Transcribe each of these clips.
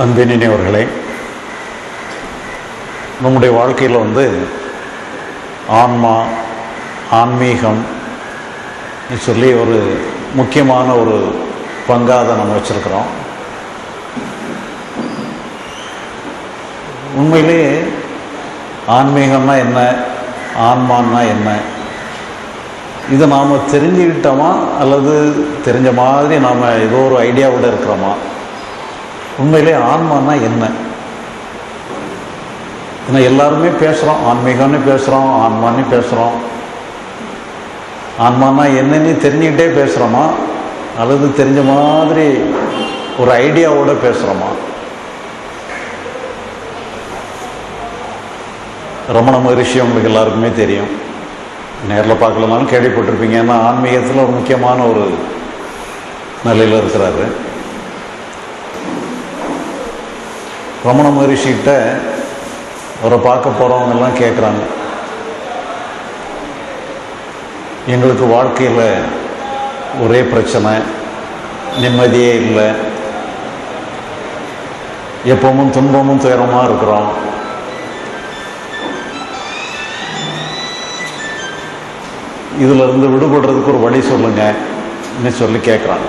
அன்பினியவர்களே நம்முடைய வாழ்க்கையில் வந்து ஆன்மா ஆன்மீகம் சொல்லி ஒரு முக்கியமான ஒரு பங்காக தான் நம்ம வச்சுருக்கிறோம். உண்மையிலேயே ஆன்மீகம்னா என்ன ஆன்மான்னா என்ன? இதை நாம் தெரிஞ்சுக்கிட்டோமா அல்லது தெரிஞ்ச மாதிரி நாம் ஏதோ ஒரு ஐடியாவோட இருக்கிறோமா? உண்மையிலே ஆன்மான்னா என்ன? ஏன்னா எல்லாருமே பேசுகிறோம் ஆன்மீகம்னு பேசுகிறோம் ஆன்மான்னு பேசுகிறோம் ஆன்மானா என்னன்னு தெரிஞ்சுக்கிட்டே பேசுகிறோமா அல்லது தெரிஞ்ச மாதிரி ஒரு ஐடியாவோட பேசுகிறோமா ரமண மகரிஷி உங்களுக்கு எல்லாருக்குமே தெரியும். நேரில் பார்க்கலனாலும் கேள்விப்பட்டிருப்பீங்க. ஏன்னா ஆன்மீகத்தில் ஒரு முக்கியமான ஒரு நிலையில் இருக்கிறாரு. ரமண மகரிஷிகிட்ட அவரை பார்க்க போகிறவங்கெல்லாம் கேட்குறாங்க எங்களுக்கு வாழ்க்கையில் ஒரே பிரச்சனை நிம்மதியே இல்லை. எப்பவும் துன்பமும் துயரமாக இருக்கிறோம். இதுலேருந்து விடுபடுறதுக்கு ஒரு வழி சொல்லுங்க சொல்லி கேட்குறாங்க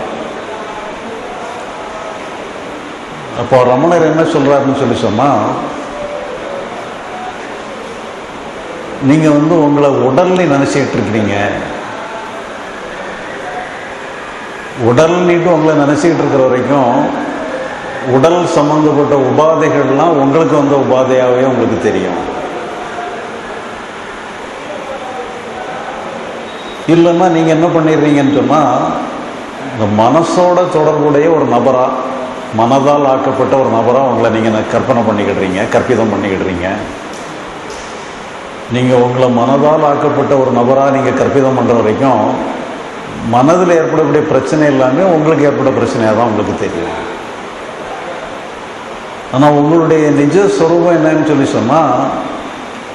அப்போ ரமணர் என்ன சொல்றாருன்னு சொல்லி சொன்னா நீங்க வந்து உங்களை உடல்ல நினைச்சிட்டு இருக்கிறீங்க. உடல்னிட்டு உங்களை நினச்சிக்கிட்டு இருக்கிற வரைக்கும் உடல் சம்பந்தப்பட்ட உபாதைகள்லாம் உங்களுக்கு வந்த உபாதையாகவே உங்களுக்கு தெரியும். இல்லைன்னா நீங்கள் என்ன பண்ணிடுறீங்கன்னு சொன்னால் இந்த மனசோட தொடர்புடைய ஒரு நபராக மனதால் ஆக்கப்பட்ட ஒரு நபராக உங்களை நீங்கள் கற்பனை பண்ணிக்கிடுறீங்க கற்பிதம் பண்ணிக்கிடுறீங்க. நீங்கள் உங்களை மனதால் ஆக்கப்பட்ட ஒரு நபராக நீங்கள் கற்பிதம் பண்ணுற வரைக்கும் மனதில் ஏற்படக்கூடிய பிரச்சனை எல்லாமே உங்களுக்கு ஏற்பட பிரச்சனையாக தான் உங்களுக்கு தெரியும். ஆனால் உங்களுடைய நிஜ சுரூபம் என்னன்னு சொல்லி சொன்னால்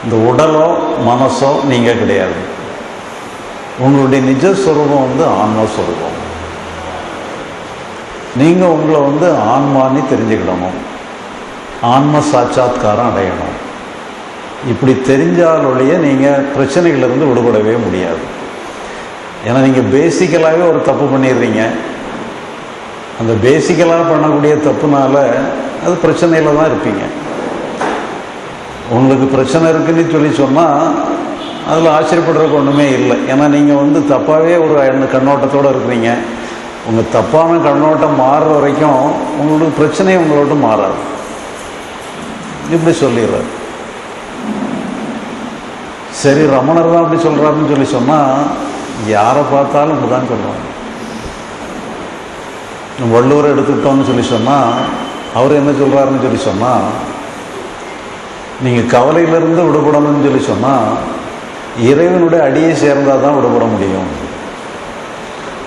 இந்த உடலோ மனசோ நீங்கள் கிடையாது. உங்களுடைய நிஜஸ்வரூபம் வந்து ஆன்மஸ்வரூபம் நீங்கள் உங்களை வந்து ஆன்மான்னு தெரிஞ்சுக்கிடணும் ஆன்ம சாட்சாத்காரம் அடையணும். இப்படி தெரிஞ்சாலொழிய நீங்கள் பிரச்சனைகளிலிருந்து விடுபடவே முடியாது. ஏன்னா நீங்கள் பேசிக்கலாகவே ஒரு தப்பு பண்ணிடுறீங்க. அந்த பேசிக்கலாக பண்ணக்கூடிய தப்புனால அது பிரச்சனையில் தான் இருப்பீங்க. உங்களுக்கு பிரச்சனை இருக்குன்னு சொல்லி சொன்னால் அதில் ஆச்சரியப்படுறதுக்கு ஒன்றுமே இல்லை. ஏன்னா நீங்கள் வந்து தப்பாகவே ஒரு கண்ணோட்டத்தோடு இருக்கிறீங்க. உங்கள் தப்பான கண்ணோட்டம் மாறுற வரைக்கும் உங்களோட பிரச்சனையும் உங்களோட மாறாது. இப்படி சொல்லிடுறாரு. சரி ரமணர் தான் அப்படி சொல்கிறாருன்னு சொல்லி சொன்னால் யாரை பார்த்தாலும் இப்படி தான் சொல்லுவாங்க. வள்ளுவரை எடுத்துக்கிட்டோம்னு சொல்லி சொன்னால் அவர் என்ன சொல்கிறாருன்னு சொல்லி சொன்னால் நீங்கள் கவலையிலிருந்து விடுபடணும்னு சொல்லி சொன்னால் இறைவனுடைய அடியை சேர்ந்தால் தான் விடுபட முடியும்.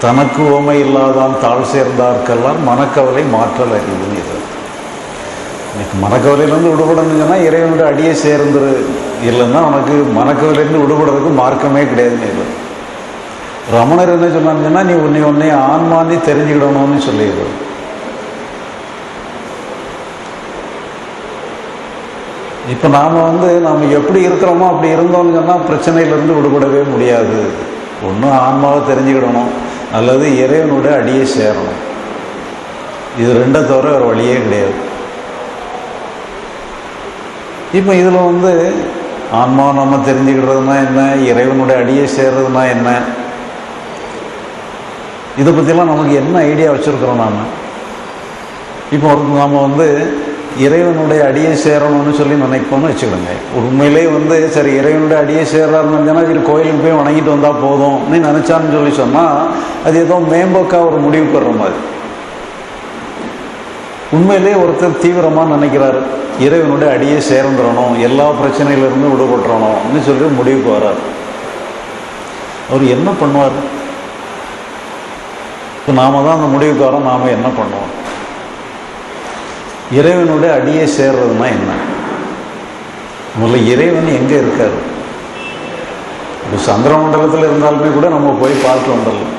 தனக்கு ஓமை இல்லாதான் தாழ் சேர்ந்தார்க்கெல்லாம் மனக்கவலை மாற்றல் அறிவுங்கிறது எனக்கு மனக்கவலையிலேருந்து விடுபடணும்னு சொன்னால் இறைவனுடைய அடியே சேர்ந்துரு. இல்லைன்னா உனக்கு மனக்கவலையிலேருந்து விடுபடுறதுக்கு மார்க்கமே கிடையாதுன்னு இல்லை ரமணர் என்ன சொன்னாங்கன்னா நீ உன்னை உன்னை ஆன்மாந்தி தெரிஞ்சுக்கிடணும்னு சொல்லிடு இப்போ நாம் வந்து நாம் எப்படி இருக்கிறோமோ அப்படி இருந்தோம்னு சொன்னால் பிரச்சனையிலேருந்து விடுபடவே முடியாது. ஒன்றும் ஆன்மாவை தெரிஞ்சுக்கிடணும். அல்லது இறைவனுடைய அடியை சேரணும். இது ரெண்டை தவிர ஒரு வழியே கிடையாது. இப்போ இதில் வந்து ஆன்மாவை நம்ம தெரிஞ்சுக்கிறதுனா என்ன? இறைவனுடைய அடியை சேர்றதுனா என்ன? இதை பற்றிலாம் நமக்கு என்ன ஐடியா வச்சுருக்குறோம் நாம்? இப்போ ஒரு நாம் வந்து இறைவனுடைய அடியை சேரணும்னு சொல்லி நினைப்போம்னு வச்சுக்கோங்க. உண்மையிலே வந்து சரி இறைவனுடைய அடியை சேர்றாருன்னு சொன்னால் இவர் கோயிலுக்கு போய் வணங்கிட்டு வந்தால் போதும்னு நினச்சான்னு சொல்லி சொன்னால் அது ஏதோ மேம்போக்காக ஒரு முடிவு பெற மாதிரி. உண்மையிலே ஒருத்தர் தீவிரமாக நினைக்கிறார் இறைவனுடைய அடியை சேர்ந்துடணும் எல்லா பிரச்சனையிலிருந்து விடுபட்டுறணும்னு சொல்லி முடிவுக்கு வரார் அவர் என்ன பண்ணுவார்? இப்போ நாம தான் அந்த முடிவுக்கு வரோம் நாம் என்ன பண்ணுவோம்? இறைவனுடைய அடியை சேர்றதுனா என்ன? முதல்ல இறைவன் எங்கே இருக்கார்? இப்போ சந்திர மண்டலத்தில் இருந்தாலுமே கூட நம்ம போய் பார்த்து வந்துடலாம்.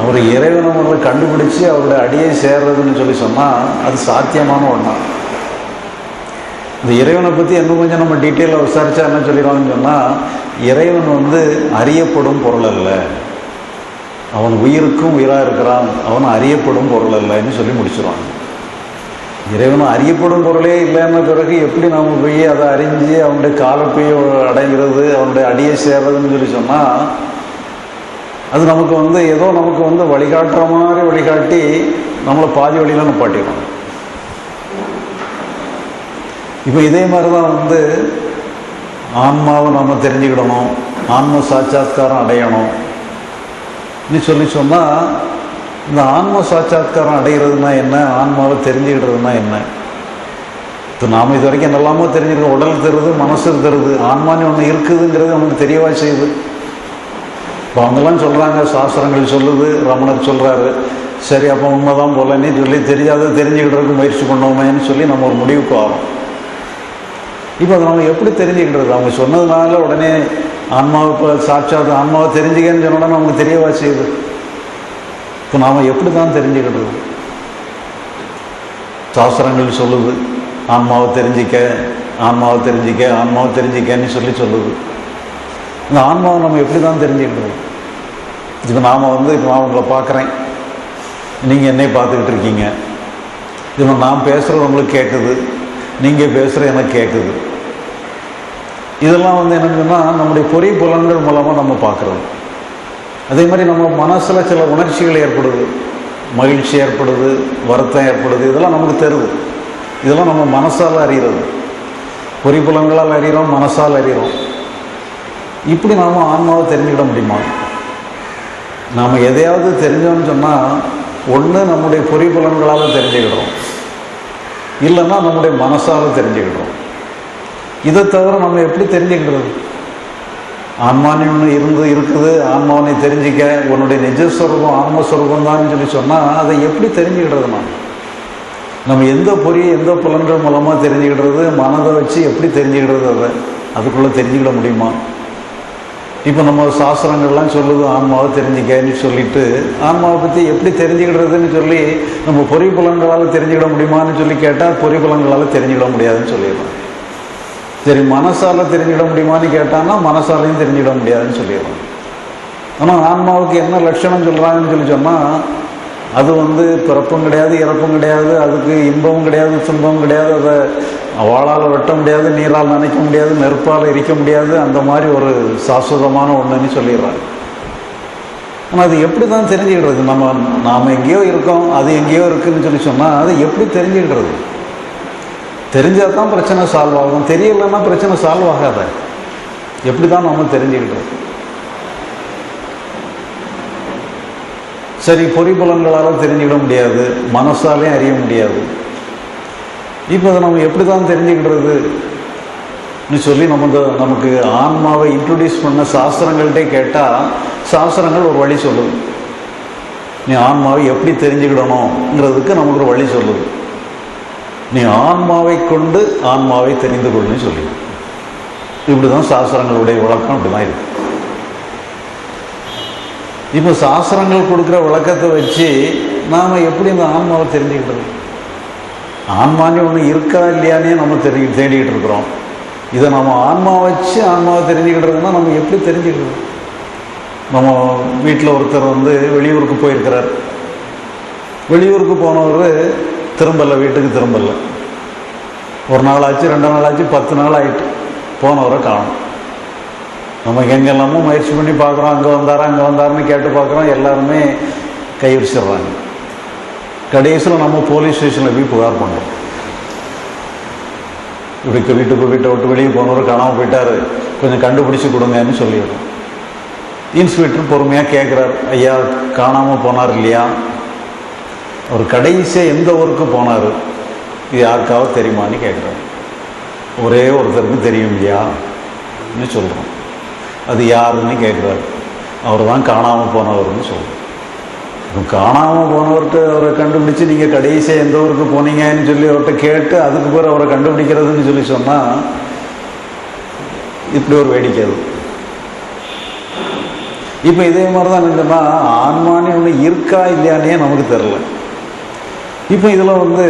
அவர் இறைவனை முதல்ல கண்டுபிடிச்சு அவருடைய அடியை சேர்றதுன்னு சொல்லி சொன்னால் அது சாத்தியமான ஒன்றா இந்த இறைவனை பற்றி இன்னும் கொஞ்சம் நம்ம டீட்டெயிலாக விசாரிச்சா என்ன சொல்லிடுவாங்கன்னு சொன்னால் இறைவன் வந்து அறியப்படும் பொருள் அல்ல. அவன் உயிருக்கும் உயிராக இருக்கிறான் அவன் அறியப்படும் பொருள் இல்லைன்னு சொல்லி முடிச்சிருவாங்க. இறைவன் அறியப்படும் பொருளே இல்லைன்ன பிறகு எப்படி நாம் போய் அதை அறிஞ்சு அவனுடைய போய் அடைகிறது அவனுடைய அடியை சேர்றதுன்னு சொல்லி சொன்னால் அது நமக்கு வந்து ஏதோ நமக்கு வந்து வழிகாட்டுற மாதிரி வழிகாட்டி நம்மளை பாதி வழியில் நிப்பாட்டிடுவாங்க. இப்போ இதே மாதிரி தான் வந்து ஆன்மாவை நம்ம தெரிஞ்சுக்கிடணும் ஆன்ம சாட்சாத்காரம் அடையணும். அப்படின்னு சொல்லி சொன்னால் இந்த ஆன்ம சாட்சாத்காரம் அடைகிறதுனா என்ன? ஆன்மாவை தெரிஞ்சுக்கிடுறதுனா என்ன? இப்போ நாம் இது வரைக்கும் என்னெல்லாமோ தெரிஞ்சிருக்கோம். உடல் தருது மனசு தருது ஆன்மான்னு ஒன்று இருக்குதுங்கிறது நமக்கு தெரியவா செய்யுது. இப்போ அவங்கெல்லாம் சொல்கிறாங்க சாஸ்திரங்கள் சொல்லுது ரமணர் சொல்கிறாரு சரி அப்போ உண்மைதான் போலன்னு சொல்லி தெரியாத தெரிஞ்சுக்கிட்டதுக்கு முயற்சி பண்ணோமேன்னு சொல்லி நம்ம ஒரு முடிவுக்கு ஆகும் இப்போ அதை நம்ம எப்படி தெரிஞ்சுக்கிட்டது அவங்க சொன்னதுனால உடனே ஆன்மாவை இப்போ சாட்சாத் ஆன்மாவை தெரிஞ்சுக்கன்னு சொன்னோன்னா நமக்கு தெரியவா செய்யுது இப்போ நாம் எப்படி தான் தெரிஞ்சுக்கிட்டது சாஸ்திரங்கள் சொல்லுது ஆன்மாவை தெரிஞ்சிக்க ஆன்மாவை தெரிஞ்சிக்க ஆன்மாவை தெரிஞ்சிக்கன்னு சொல்லி சொல்லுது. இந்த ஆன்மாவை நம்ம எப்படி தான் தெரிஞ்சுக்கிறது? இப்போ நாம் வந்து இப்போ நான் உங்களை பார்க்குறேன் நீங்கள் என்னை பார்த்துக்கிட்டு இருக்கீங்க. இப்போ நான் பேசுகிறது உங்களுக்கு கேட்குது நீங்கள் பேசுகிற எனக்கு கேட்குது இதெல்லாம் வந்து என்னன்னு நம்முடைய பொறி புலன்கள் மூலமாக நம்ம பார்க்குறோம். அதே மாதிரி நம்ம மனசில் சில உணர்ச்சிகள் ஏற்படுது. மகிழ்ச்சி ஏற்படுது வருத்தம் ஏற்படுது. இதெல்லாம் நமக்கு தருது இதெல்லாம் நம்ம மனசால் அறிகிறது. பொறி அறிகிறோம் மனசால் அறிகிறோம். இப்படி நாம் ஆன்மாவை தெரிஞ்சுக்கிட முடியுமா? நாம் எதையாவது தெரிஞ்சோம்னு சொன்னால் ஒன்று நம்முடைய பொறி புலன்களால் தெரிஞ்சுக்கிடுறோம். இல்லைன்னா நம்முடைய மனசால் தெரிஞ்சுக்கிடுறோம். இதை தவிர நம்ம எப்படி தெரிஞ்சுக்கிறது? ஆன்மானி ஒன்று இருந்து இருக்குது ஆன்மாவனை தெரிஞ்சிக்க உன்னுடைய நிஜஸ்வரூபம் ஆன்மஸ்வரூபம் தான் சொல்லி சொன்னால் அதை எப்படி தெரிஞ்சுக்கிறது நான் நம்ம எந்த பொறி எந்த புலன்கள் மூலமாக தெரிஞ்சுக்கிடுறது மனதை வச்சு எப்படி தெரிஞ்சுக்கிறது அதை? அதுக்குள்ளே தெரிஞ்சுக்கிட முடியுமா? இப்போ நம்ம சாஸ்திரங்கள்லாம் சொல்லுது ஆன்மாவை தெரிஞ்சுக்கன்னு சொல்லிட்டு ஆன்மாவை பற்றி எப்படி தெரிஞ்சுக்கிடுறதுன்னு சொல்லி நம்ம பொறி புலன்களால் தெரிஞ்சுக்கிட முடியுமான்னு சொல்லி கேட்டால் பொறி புலன்களால் தெரிஞ்சுக்கிட முடியாதுன்னு சொல்லிடுறோம். சரி மனசால தெரிஞ்சிட முடியுமான்னு கேட்டான்னா மனசாலையும் தெரிஞ்சிட முடியாதுன்னு சொல்லிடுறோம் ஆனால் ஆன்மாவுக்கு என்ன லட்சணம் சொல்கிறாங்கன்னு சொல்லி சொன்னால் அது வந்து பிறப்பும் கிடையாது இறப்பும் கிடையாது அதுக்கு இன்பமும் கிடையாது துன்பமும் கிடையாது அதை வாழால் வெட்ட முடியாது நீரால் நினைக்க முடியாது நெருப்பால் எரிக்க முடியாது அந்த மாதிரி ஒரு சாஸ்வதமான ஒன்றுன்னு சொல்லிடுறாங்க. ஆனால் அது எப்படி தான் தெரிஞ்சுக்கிடுறது நம்ம நாம் எங்கேயோ இருக்கோம் அது எங்கேயோ இருக்குதுன்னு சொல்லி சொன்னால் அது எப்படி தெரிஞ்சுக்கிறது? தெரிஞ்சால் தான் பிரச்சனை சால்வ் ஆகும். தெரியலன்னா பிரச்சனை சால்வ் ஆகாத. எப்படி தான் நம்ம தெரிஞ்சுக்கிட்டோம்? சரி பொறிபுலங்களால் தெரிஞ்சுக்கிட முடியாது. மனசாலையும் அறிய முடியாது. இப்போ அதை நம்ம எப்படி தான் தெரிஞ்சுக்கிடுறது சொல்லி நமக்கு நமக்கு ஆன்மாவை இன்ட்ரடியூஸ் பண்ண சாஸ்திரங்கள்கிட்ட கேட்டால் சாஸ்திரங்கள் ஒரு வழி சொல்லுது. நீ ஆன்மாவை எப்படி தெரிஞ்சுக்கிடணுங்கிறதுக்கு நமக்கு ஒரு வழி சொல்லுது. நீ ஆன்மாவை கொண்டு ஆன்மாவை தெரிந்து கொள்ளுன்னு சொல்லி. இப்படி தான் சாஸ்திரங்களுடைய விளக்கம் அப்படி தான் இருக்கு. இப்போ சாஸ்திரங்கள் கொடுக்குற விளக்கத்தை வச்சு நாம் எப்படி இந்த ஆன்மாவை தெரிஞ்சுக்கிட்டது? ஆன்மானே ஒன்று இருக்கா இல்லையானே நம்ம தெரி தேடிக்கிட்டு இருக்கிறோம். இதை நம்ம ஆன்மா வச்சு ஆன்மாவை தெரிஞ்சுக்கிட்டதுன்னா நம்ம எப்படி தெரிஞ்சுக்கிறது? நம்ம வீட்டில் ஒருத்தர் வந்து வெளியூருக்கு போயிருக்கிறார். வெளியூருக்கு போனவர் திரும்பல வீட்டுக்கு திரும்பல. ஒரு நாள் ஆச்சு ரெண்டு நாள் ஆச்சு பத்து நாள் ஆயிட்டு போனவரை காணும். நம்ம எங்கெல்லாமோ முயற்சி பண்ணி பார்க்குறோம். அங்கே வந்தாரா அங்கே வந்தாருன்னு கேட்டு பார்க்குறோம். எல்லாருமே கைவிரிச்சிடுறாங்க. கடைசியில் நம்ம போலீஸ் ஸ்டேஷனில் போய் புகார் பண்ணுறோம் இப்படி வீட்டுக்கு வீட்டை விட்டு வெளியே போனவர் காணாமல் போயிட்டாரு. கொஞ்சம் கண்டுபிடிச்சி கொடுங்கன்னு சொல்லிடுறோம். இன்ஸ்பெக்டர் பொறுமையாக கேட்குறாரு ஐயா காணாமல் போனார் இல்லையா? அவர் கடைசியாக எந்த ஊருக்கு போனார்? இது யாருக்காவது தெரியுமான்னு கேட்குறாரு ஒரே ஒருத்தருக்கு தெரியும் இல்லையான்னு சொல்கிறோம் அது யாருன்னு கேட்குறாரு. அவர் தான் காணாமல் போனவர்னு சொல்கிறோம் காணாமல் போனவர்கிட்ட அவரை கண்டுபிடிச்சு நீங்கள் கடைசியாக எந்த ஊருக்கு போனீங்கன்னு சொல்லி அவர்கிட்ட கேட்டு அதுக்கு பிறகு அவரை கண்டுபிடிக்கிறதுன்னு சொல்லி சொன்னால் இப்படி ஒரு வேடிக்கை அது. இப்போ இதே மாதிரி தான் என்னன்னா ஆன்மானி ஒன்று இருக்கா இல்லையானே நமக்கு தெரில இப்போ இதில் வந்து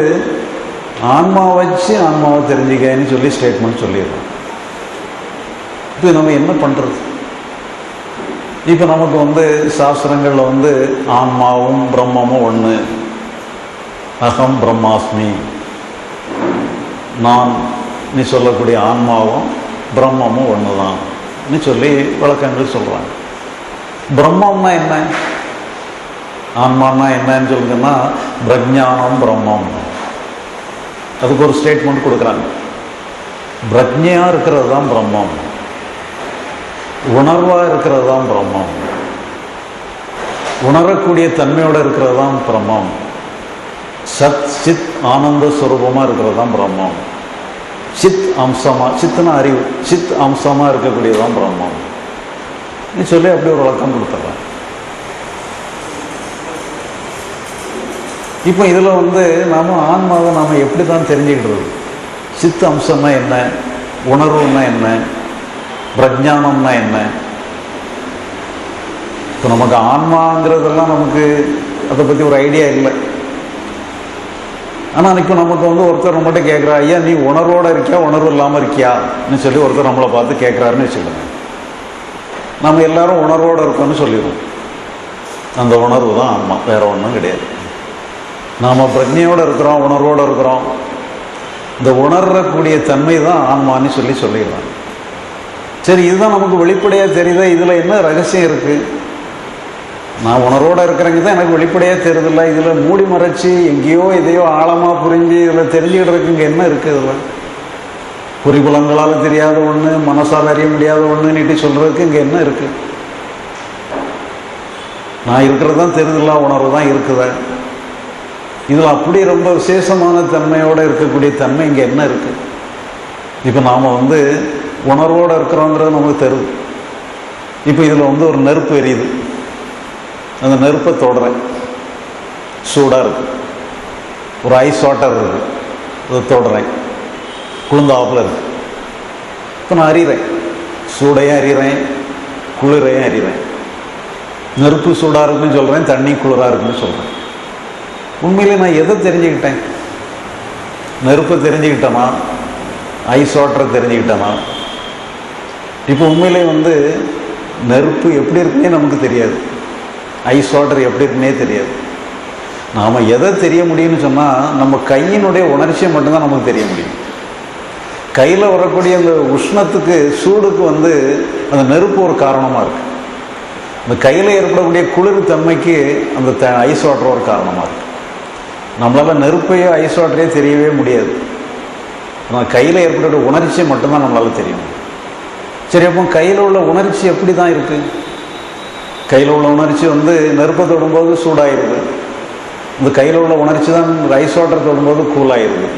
ஆன்மா வச்சு ஆன்மாவை தெரிஞ்சுக்கன்னு சொல்லி ஸ்டேட்மெண்ட் சொல்லிடுறோம். இப்போ நம்ம என்ன பண்ணுறது இப்போ நமக்கு வந்து சாஸ்திரங்களில் வந்து ஆன்மாவும் பிரம்மமும் ஒன்று அகம் பிரம்மாஸ்மி. நான் நீ சொல்லக்கூடிய ஆன்மாவும் பிரம்மமும் ஒன்று தான் சொல்லி விளக்கங்கள் சொல்கிறாங்க பிரம்மம்னா என்ன? ஆன்மான்னா என்னன்னு சொல்லுங்கன்னா பிரஜானம் பிரம்மம். அதுக்கு ஒரு ஸ்டேட்மெண்ட் கொடுக்குறாங்க. பிரஜையாக இருக்கிறது தான் பிரம்மம். உணர்வாக இருக்கிறது தான் பிரம்மம். உணரக்கூடிய தன்மையோட இருக்கிறது தான் பிரம்மம். சத் சித் ஆனந்த ஸ்வரூபமா இருக்கிறது தான் பிரம்மம். சித் அம்சமாக சித்னா அறிவு சித் அம்சமாக இருக்கக்கூடியது தான் பிரம்மம். நீ சொல்லி அப்படி ஒரு விளக்கம் கொடுத்துட்றேன் இப்போ இதில் வந்து நாம ஆன்மாவை நாம் எப்படி தான் தெரிஞ்சுக்கிடுறது? சித்த அம்சம்னா என்ன? உணர்வுன்னா என்ன? பிரஜானம்னா என்ன? இப்போ நமக்கு ஆன்மாங்கிறதெல்லாம் நமக்கு அதை பற்றி ஒரு ஐடியா இல்லை. ஆனால் இப்போ நமக்கு வந்து ஒருத்தர் நம்மகிட்ட கேட்குறா ஐயா நீ உணர்வோட இருக்கியா? உணர்வு இல்லாமல் இருக்கியான்னு சொல்லி ஒருத்தர் நம்மளை பார்த்து கேட்குறாருன்னு வச்சுக்கோங்க. நம்ம எல்லாரும் உணர்வோடு இருக்கோம்னு சொல்லிடுவோம். அந்த உணர்வு தான் ஆன்மா வேற ஒன்றும் கிடையாது. நாம் பிரஜையோடு இருக்கிறோம் உணர்வோடு இருக்கிறோம். இந்த உணரக்கூடிய தன்மை தான் ஆன்மான்னு சொல்லி சொல்லிடுறாங்க. சரி இதுதான் நமக்கு வெளிப்படையாக தெரியுதா? இதில் என்ன ரகசியம் இருக்குது நான் உணர்வோடு இருக்கிறேங்க தான் எனக்கு வெளிப்படையாக தெரியுதில்ல. இதில் மூடி மறைச்சி எங்கேயோ எதையோ ஆழமாக புரிஞ்சு இதில் தெரிஞ்சுக்கிடுறதுக்கு இங்கே என்ன இருக்குது இதில்? குறிபுலங்களால் தெரியாத ஒன்று மனசால் அறிய முடியாத ஒன்று நீட்டி சொல்கிறதுக்கு இங்கே என்ன இருக்குது நான் இருக்கிறது தான் தெரியுதில்ல உணர்வு தான் இருக்குதா? இதில் அப்படி ரொம்ப விசேஷமான தன்மையோடு இருக்கக்கூடிய தன்மை இங்கே என்ன இருக்கு? இப்போ நாம் வந்து உணர்வோடு இருக்கிறோங்கிறது நமக்கு தெரியுது இப்போ இதில் வந்து ஒரு நெருப்பு எரியுது. அந்த நெருப்பை தொடுறேன் சூடாக இருக்கு. ஒரு ஐஸ் வாட்டர் இருக்கு. அதை தொடுறேன். குளிர்ந்தாப்பில் இருக்கு. இப்போ நான் அறிகிறேன் சூடையும் அறிகிறேன் குளிரையும் அறிகிறேன் நெருப்பு சூடாக இருக்குன்னு சொல்கிறேன் தண்ணி குளிராக இருக்குன்னு சொல்கிறேன் உண்மையிலே நான் எதை தெரிஞ்சுக்கிட்டேன்? நெருப்பை தெரிஞ்சுக்கிட்டோமா? ஐஸ் வாட்டரை இப்போ உண்மையிலே வந்து நெருப்பு எப்படி இருக்குன்னே நமக்கு தெரியாது. ஐஸ் வாட்டர் எப்படி இருக்குன்னே தெரியாது. நாம் எதை தெரிய முடியும்னு சொன்னால் நம்ம கையினுடைய உணர்ச்சியை மட்டும்தான் நமக்கு தெரிய முடியும். கையில் வரக்கூடிய அந்த உஷ்ணத்துக்கு சூடுக்கு வந்து அந்த நெருப்பு ஒரு காரணமாக இருக்குது இந்த கையில் ஏற்படக்கூடிய குளிர் தன்மைக்கு அந்த த ஐஸ் வாட்டர் ஒரு காரணமாக இருக்குது நம்மளால் நெருப்பையோ ஐஸ் வாட்டரையோ தெரியவே முடியாது. ஆனால் கையில் ஏற்பட்ட உணர்ச்சி மட்டும்தான் நம்மளால் தெரியும் சரி அப்போ கையில் உள்ள உணர்ச்சி எப்படி தான் இருக்குது கையில் உள்ள உணர்ச்சி வந்து நெருப்பை தொடும்போது சூடாயிருது இந்த கையில் உள்ள உணர்ச்சி தான் ஐஸ் வாட்டர் தொடும்போது கூலாயிருது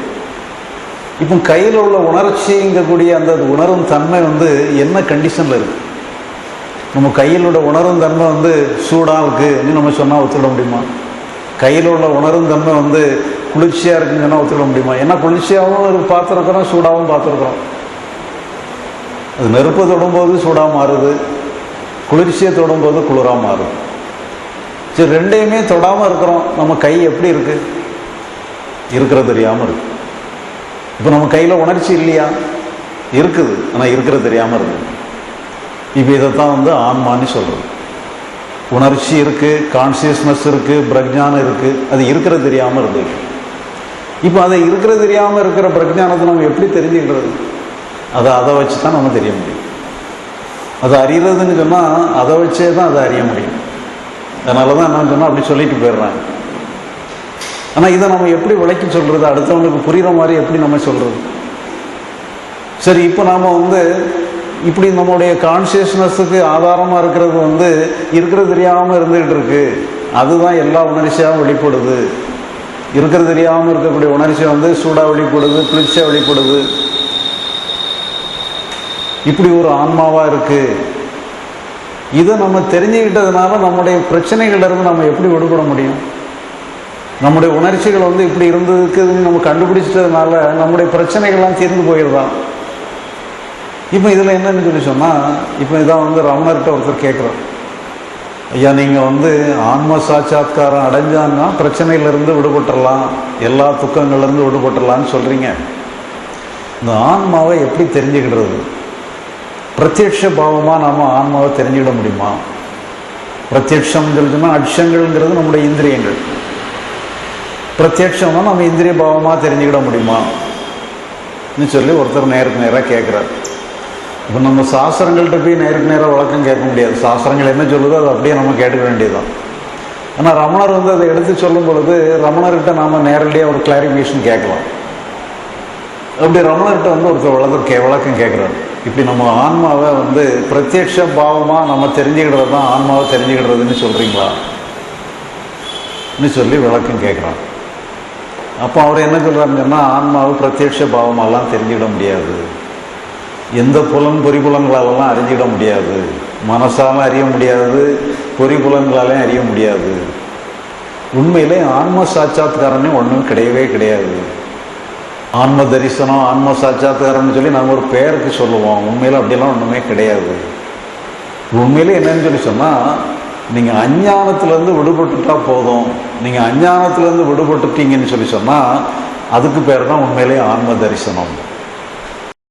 இப்போ கையில் உள்ள உணர்ச்சிங்கக்கூடிய அந்த உணரும் தன்மை வந்து என்ன கண்டிஷனில் இருக்குது நம்ம கையில் உள்ள உணரும் தன்மை வந்து சூடாக இருக்குன்னு நம்ம சொன்னால் ஒத்துட முடியுமா? கையில் உள்ள உணரும் தன்மை வந்து குளிர்ச்சியாக இருக்குன்னு ஒத்துக்க முடியுமா? ஏன்னா குளிர்ச்சியாகவும் பார்த்துருக்குறோம் சூடாகவும் பார்த்துருக்குறோம் அது நெருப்பை தொடும்போது சூடாக மாறுது குளிர்ச்சியை தொடும்போது குளிராக மாறுது. சரி ரெண்டையுமே தொடாமல் இருக்கிறோம். நம்ம கை எப்படி இருக்கு? இருக்கிறது தெரியாமல் இருக்கு. இப்போ நம்ம கையில் உணர்ச்சி இல்லையா? இருக்குது ஆனால் இருக்கிறது தெரியாமல் இருக்கு. இப்போ இதைத்தான் வந்து ஆன்மான்னு சொல்கிறது உணர்ச்சி இருக்குது கான்சியஸ்னஸ் இருக்குது பிரஜானம் இருக்குது அது இருக்கிறது தெரியாமல் இருந்தது இப்போ அதை இருக்கிறது தெரியாமல் இருக்கிற பிரஜானத்தை நம்ம எப்படி தெரிஞ்சுக்கிறது? அதை அதை வச்சு தான் நம்ம தெரிய முடியும். அது அறியறதுன்னு சொன்னால் அதை வச்சே தான் அதை அறிய முடியும். அதனால தான் என்ன சொன்னால் அப்படி சொல்லிட்டு போயிடுறாங்க. ஆனால் இதை நம்ம எப்படி விளக்கி சொல்கிறது அடுத்தவங்களுக்கு புரிகிற மாதிரி எப்படி நம்ம சொல்கிறது சரி இப்போ நாம் வந்து இப்படி நம்மளுடைய கான்சியஸ்னஸுக்கு ஆதாரமாக இருக்கிறது வந்து இருக்கிறது தெரியாமல் இருந்துகிட்டு இருக்கு. அதுதான் எல்லா உணர்ச்சியாகவும் வெளிப்படுது. இருக்கிறது தெரியாமல் இருக்கக்கூடிய உணர்ச்சி வந்து சூடாக வெளிப்படுது குளிர்ச்சியாக வெளிப்படுது. இப்படி ஒரு ஆன்மாவாக இருக்கு. இதை நம்ம தெரிஞ்சுக்கிட்டதுனால நம்முடைய பிரச்சனைகளிலிருந்து நம்ம எப்படி விடுபட முடியும்? நம்முடைய உணர்ச்சிகள் வந்து இப்படி இருந்ததுக்குன்னு நம்ம கண்டுபிடிச்சிட்டதுனால நம்முடைய பிரச்சனைகள்லாம் தீர்ந்து போயிடுதான் இப்போ இதில் என்னன்னு சொல்லி சொன்னால் இப்போ இதான் வந்து ரமணர்கிட்ட ஒருத்தர் கேட்குறோம் ஐயா நீங்கள் வந்து ஆன்ம சாட்சாத்காரம் அடைஞ்சான்னா பிரச்சனையிலிருந்து விடுபட்டுடலாம் எல்லா துக்கங்கள்லேருந்து விடுபட்டுடலான்னு சொல்கிறீங்க இந்த ஆன்மாவை எப்படி தெரிஞ்சுக்கிடுறது? பிரத்யட்ச பாவமாக நாம் ஆன்மாவை தெரிஞ்சுக்கிட முடியுமா? பிரத்யட்சம் சொல்லிச்சுன்னா அட்சங்கள்ங்கிறது நம்முடைய இந்திரியங்கள். பிரத்யட்சம்னா நம்ம இந்திரிய பாவமாக தெரிஞ்சுக்கிட முடியுமா? சொல்லி ஒருத்தர் நேருக்கு நேராக கேட்குறாரு இப்போ நம்ம சாஸ்திரங்கள்கிட்ட போய் நேருக்கு நேராக வழக்கம் கேட்க முடியாது. சாஸ்திரங்கள் என்ன சொல்லுதோ அதை அப்படியே நம்ம கேட்டுக்க வேண்டியதுதான். ஆனால் ரமணர் வந்து அதை எடுத்து சொல்லும் பொழுது ரமணர்கிட்ட நாம் நேரடியாக ஒரு கிளாரிஃபிகேஷன் கேட்கலாம். அப்படி ரமணர்கிட்ட வந்து ஒருத்தர் வழக்கம் கே வழக்கம் கேட்குறாரு. இப்படி நம்ம ஆன்மாவை வந்து பிரத்யக்ஷ பாவமாக நம்ம தெரிஞ்சுக்கிறது தான் ஆன்மாவை தெரிஞ்சுக்கிடுறதுன்னு சொல்கிறீங்களா சொல்லி விளக்கம் கேட்குறான் அப்போ அவர் என்ன சொல்கிறாருன்னு சொன்னால் ஆன்மாவை பிரத்யட்ச பாவமெல்லாம் தெரிஞ்சுக்கிட முடியாது. எந்த புலன் பொறிபுலங்களாலெல்லாம் அறிஞ்சிட முடியாது. மனசால அறிய முடியாது பொறிபுலங்களாலையும் அறிய முடியாது. உண்மையிலே ஆன்ம சாட்சாத்காரனே ஒன்றும் கிடையவே கிடையாது. ஆன்ம தரிசனம் ஆன்ம சாட்சாத்காரம்னு சொல்லி நாங்கள் ஒரு பெயருக்கு சொல்லுவோம். உண்மையில் அப்படிலாம் ஒன்றுமே கிடையாது. உண்மையிலே என்னன்னு சொல்லி சொன்னால் நீங்கள் அஞ்ஞானத்திலேருந்து விடுபட்டுட்டா போதும். நீங்கள் அஞ்ஞானத்திலேருந்து விடுபட்டுட்டீங்கன்னு சொல்லி சொன்னால் அதுக்கு பேர் தான் உண்மையிலே ஆன்ம தரிசனம்.